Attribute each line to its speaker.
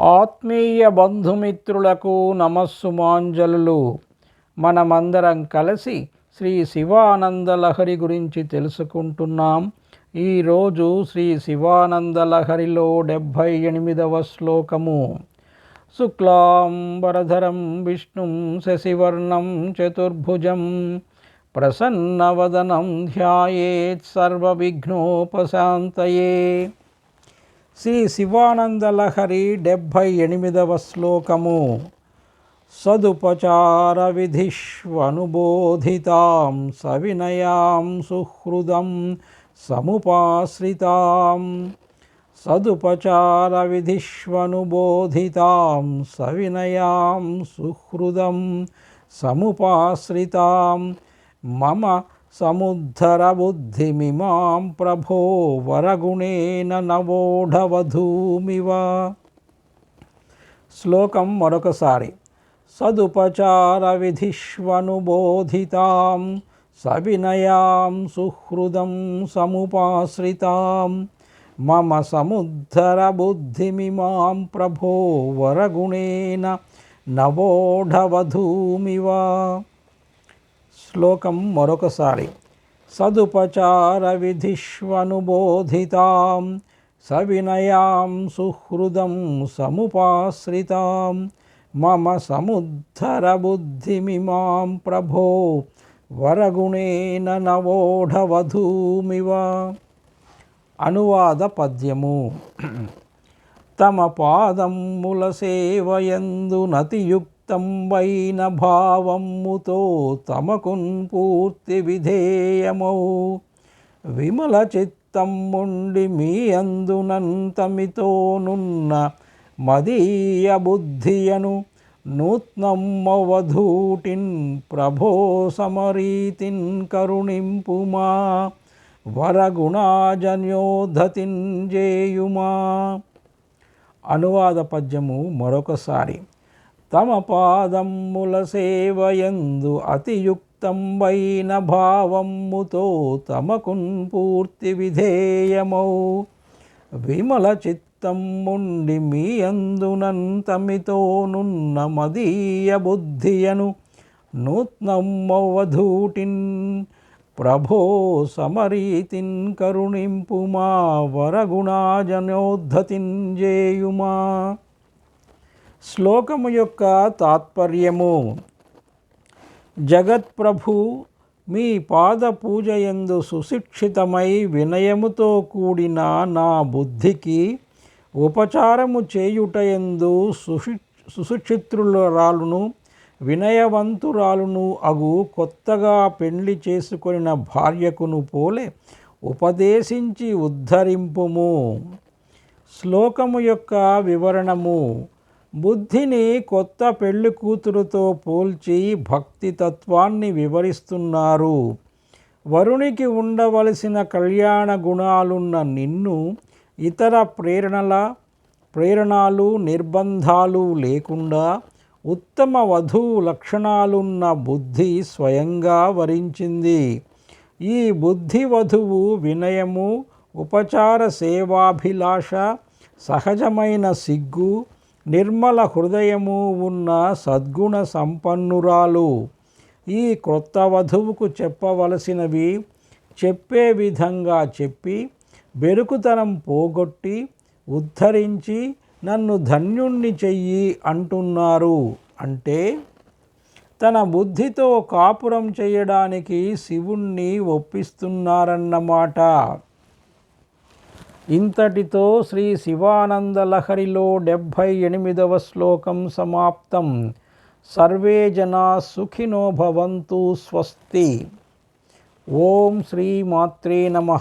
Speaker 1: ఆత్మీయ బంధుమిత్రులకు నమస్సుమాంజలులు. మనమందరం కలిసి శ్రీ శివానందలహరి గురించి తెలుసుకుంటున్నాం. ఈరోజు శ్రీ శివానందలహరిలో డెబ్భై ఎనిమిదవ శ్లోకము. శుక్లాంబరధరం విష్ణుం శశివర్ణం చతుర్భుజం ప్రసన్నవదనం ధ్యాయేత్ సర్వవిఘ్నోపశాంతయే. శ్రీ శివానందలహరి డెబ్భై ఎనిమిదవ శ్లోకము. సదుపచార విధిష్వనుబోధితాం సవినయాం సుహృదం సముపాశ్రితాం. సదుపచార విధిష్వనుబోధితాం సవినయాం సుహృదం సముపాశ్రితాం. మమ సముద్ధరబుద్ధిమిమాం ప్రభో వరగుణేన నవోఢవధూమివ. శ్లోకం మరొకసారి. సదుపచార విధిష్వనుబోధితాం సవినయాం సుహృదం సముపాశ్రితాం మమ సముద్ధర బుద్ధిమిమాం ప్రభో వరగుణేన నవోఢవధూమివ. శ్లోకం మరొకసారి. సదుపచార విధిష్వనుబోధితాం సవినయాం సుహృదం సముపాశ్రితాం మమ సముద్ధర బుద్ధిమిమాం ప్రభో వరగుణేన నవోఢవధూమివ. అనువాద పద్యము. తమ పాదముల సేవయందు నతియుక్త వైన భావముతో తమకున్ పూర్తి విధేయమౌ. విమల చిత్తమ్ముండి మీ అందునంతమితోనున్న మదీయ బుద్ధియను నూత్నమ్మవధూటిన్ ప్రభో సమరీతిన్ కరుణింపుమా. వరగుణాజన్యోధతిన్ జేయుమా. అనువాద పద్యము మరొకసారి. తమ పాదమ్ముల సేవయందు అతియుక్తంబైన భావమ్ముతో తమకున్ పూర్తి విధేయమౌ. విమల చిత్తమ్ముండి మీ అందునంతమితోనున్న మదీయ బుద్ధియను నూత్నమ్మవధూటిన్ ప్రభో సమరీతిన్ కరుణింపుమా వరగుణాజనోద్ధతిన్ జేయుమా. శ్లోకము యొక్క తాత్పర్యము. జగత్ప్రభు మీ పాద పూజయందు సుశిక్షితమై వినయముతో కూడిన నా బుద్ధికి ఉపచారము చేయుటయందు సుశి సుశిక్షిత్రులరాలును వినయవంతురాలును అగు కొత్తగా పెండ్లి చేసుకొనిన భార్యకును పోలే ఉపదేశించి ఉద్ధరింపుము. శ్లోకము యొక్క వివరణము బుద్ధిని కొత్త పెళ్ళి కూతురుతో పోల్చి భక్తి తత్వాన్ని వివరిస్తున్నారు. వరునికి ఉండవలసిన కళ్యాణ గుణాలున్న నిన్ను ఇతర ప్రేరణల ప్రేరణలు నిర్బంధాలు లేకుండా ఉత్తమ వధువు లక్షణాలున్న బుద్ధి స్వయంగా వరించింది. ఈ బుద్ధి వధువు వినయము ఉపచార సేవాభిలాష సహజమైన సిగ్గు నిర్మల హృదయము ఉన్న సద్గుణ సంపన్నురాలు. ఈ క్రొత్త వధువుకు చెప్పవలసినవి చెప్పే విధంగా చెప్పి బెరుకుతనం పోగొట్టి ఉద్ధరించి నన్ను ధన్యుణ్ణి చెయ్యి అంటున్నారు. అంటే తన బుద్ధితో కాపురం చేయడానికి శివుణ్ణి ఒప్పిస్తున్నారన్నమాట. ఇంతటితో శ్రీ శివానందలహరిలో డెబ్భై ఎనిమిదవ శ్లోకం సమాప్తం. సర్వే జనా సుఖినో భవంతు స్వస్తి. ఓం శ్రీ మాత్రే నమ.